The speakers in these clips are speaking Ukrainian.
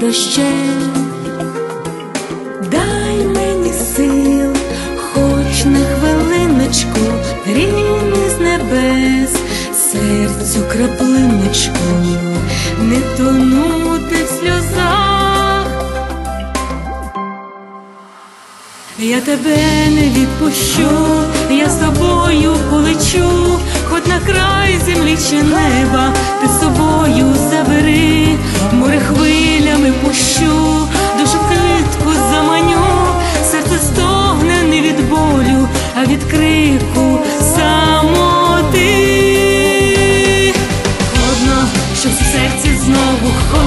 дощем. Дай мені сил, хоч на хвилиночку, рівні з небес, серцю краплиночку, не тонути в сльозах. Я тебе не відпущу, я з тобою полечу, хоч на край землі чи неба, ти з собою забери,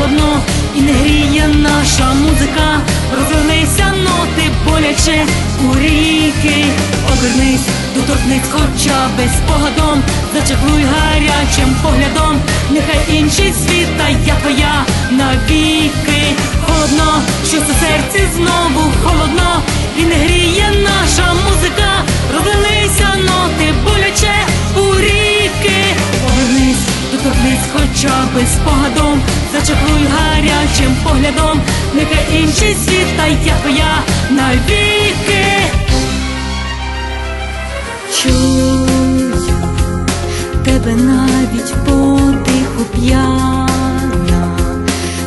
холодно, і не гріє наша музика, розвернися ноти боляче у ріки, обернись, доторкнись хоча без спогадом, зачеклуй гарячим поглядом, нехай інший світ, та я твоя навіки. Холодно, що в серці знову холодно, і не гріє доторкнись хоча би спогадом, зачеклуй гарячим поглядом, нехай інший світ, та я твоя навіки. Чую тебе навіть подиху п'яна,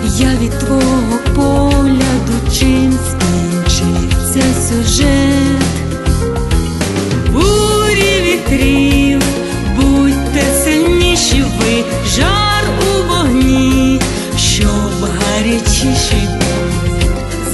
я від твого погляду чим скінчиться сюжет. Гарячіший був,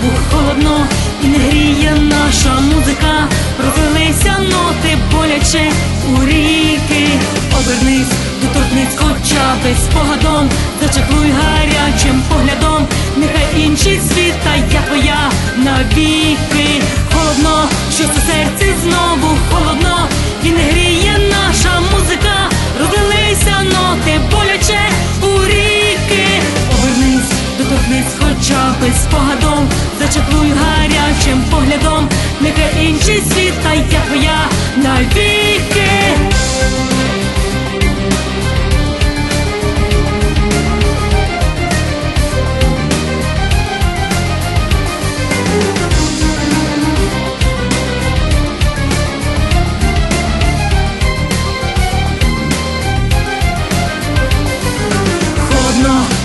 серці холодно, і не гріє наша музика, розлилися ноти боляче у ріки, обернись, доторкнись хоча би спогадом, зачеклуй гарячим поглядом, нехай інший світ, та я твоя навіки. Холодно, гарячим поглядом, нехай інший світ, та я твоя навіки.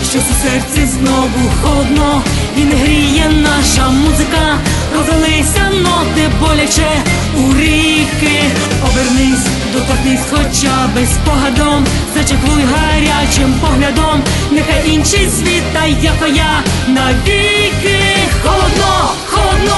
Що в серці знову холодно, він гріє, наша музика, розлилися ноти боляче у ріки. Обернись, доторкнись хоча би спогадом, зачеклуй гарячим поглядом, нехай інший світ, та яка я навіки холодно, холодно.